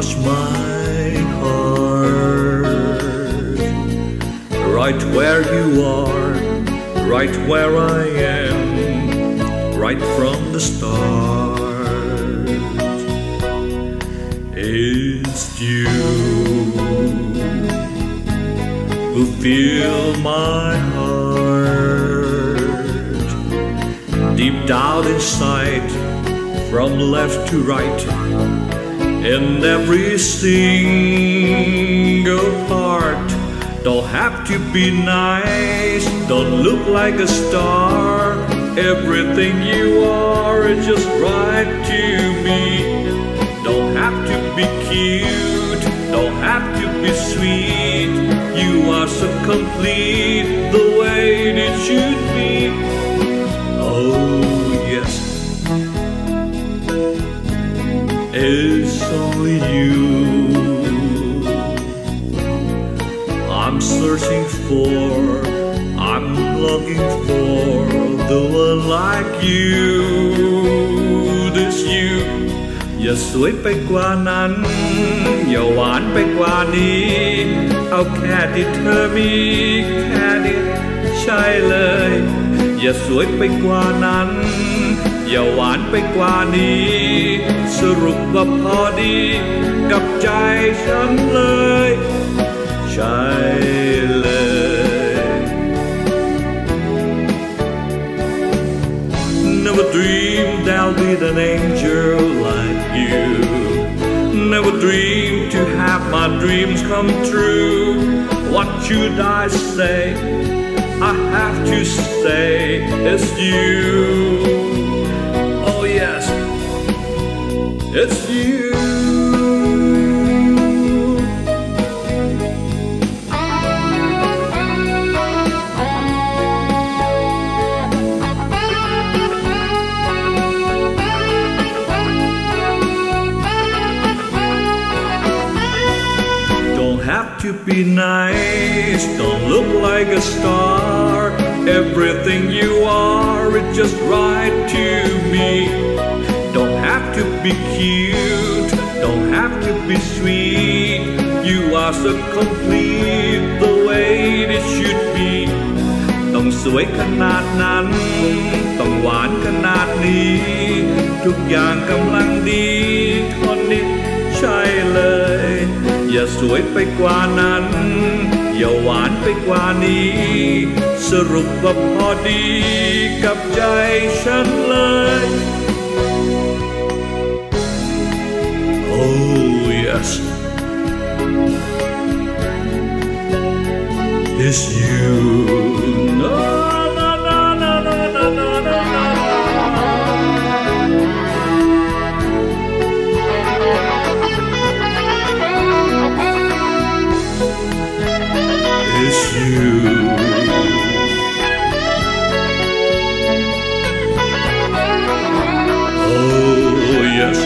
touch my heart right where you are, right where I am, right from the start. It's you who fill my heart deep down inside, from left to right, in every single part. Don't have to be nice, don't look like a star. Everything you are is just right to me. Don't have to be cute, don't have to be sweet. You are so complete the it's only you. I'm searching for, I'm longing for the one like you. This you อย่าสวยไปกว่านั้น อย่าหวานไปกว่านี้ เอาแค่ที่เธอมี แค่นี้ใช่เลย อย่าสวยไปกว่านั้น อย่าหวานไปกว่านี้ สรุปว่าพอดี กับใจฉันเลย ใช่เลย Never dreamed I'll be an angel like you. Never dreamed to have my dreams come true. What should I say? I have to say it's you. Oh, yes, it's you. to be nice, don't look like a star. Everything you are is just right to me. Don't have to be cute, don't have to be sweet. You are so complete the way it should be. ต้องสวยขนาดนั้น ต้องหวานขนาดนี้ ทุกอย่างกำลังดี สวยไปกว่านั้น อย่าหวานไปกว่านี้ สรุปว่าพอดีกับใจฉันเลย Oh yes It's you Oh, yes.